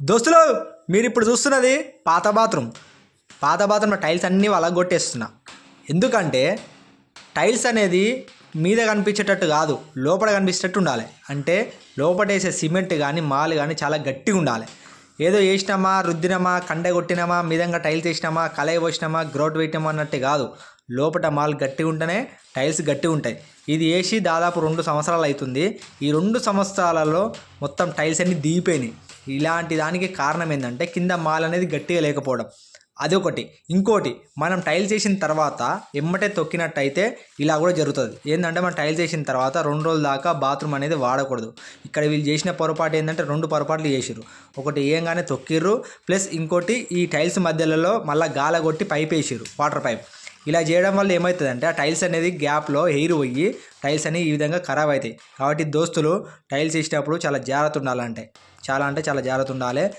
దోస్తులు మీరు ఇప్పుడు చూస్తున్నది పాత బాత్రూమ్. పాత బాత్రూమ్ టైల్స్ అన్నీ వలగొట్టేస్తున్నా. ఎందుకంటే టైల్స్ అనేది మీద కనిపించేటట్టు కాదు లోపల కనిపించేటట్టు ఉండాలి. అంటే లోపల వేసే సిమెంట్ కానీ మాల్ కానీ చాలా గట్టిగా ఉండాలి. ఏదో వేసినామా రుద్దినామా కండ కొట్టినామా మీదంగా టైల్స్ వేసినామా కలయి పోసినామా గ్రౌట్ పెట్టినామా అన్నట్టు కాదు. లోపల మాల్ గట్టిగా ఉంటేనే టైల్స్ గట్టిగా ఉంటాయి. ఇది వేసి దాదాపు రెండు సంవత్సరాలు అవుతుంది. ఈ రెండు సంవత్సరాలలో మొత్తం టైల్స్ అన్నీ దిగిపోయినాయి. ఇలాంటి దానికి కారణం ఏంటంటే కింద మాల్ అనేది గట్టిగా లేకపోవడం. అదొకటి. ఇంకోటి మనం టైల్స్ చేసిన తర్వాత ఎమ్మటే తొక్కినట్టయితే ఇలా కూడా జరుగుతుంది. ఏంటంటే మనం టైల్స్ చేసిన తర్వాత రెండు రోజుల దాకా బాత్రూమ్ అనేది వాడకూడదు. ఇక్కడ వీళ్ళు చేసిన పొరపాటు ఏంటంటే రెండు పొరపాట్లు చేసిర్రు. ఒకటి ఏంగానే తొక్కిర్రు ప్లస్ ఇంకోటి ఈ టైల్స్ మధ్యలో మళ్ళీ గాల కొట్టి పైప్ వేసిర్రు వాటర్ పైప్. ఇలా చేయడం వల్ల ఏమవుతుందంటే ఆ టైల్స్ అనేది గ్యాప్లో ఎయిర్ పోయి టైల్స్ అనేవి ఈ విధంగా ఖరాబ్ అవుతాయి. కాబట్టి దోస్తులు టైల్స్ వేసేటప్పుడు చాలా జాగ్రత్త ఉండాలంటే. చాలా అంటే చాలా జాగ్రత్త ఉండాలి.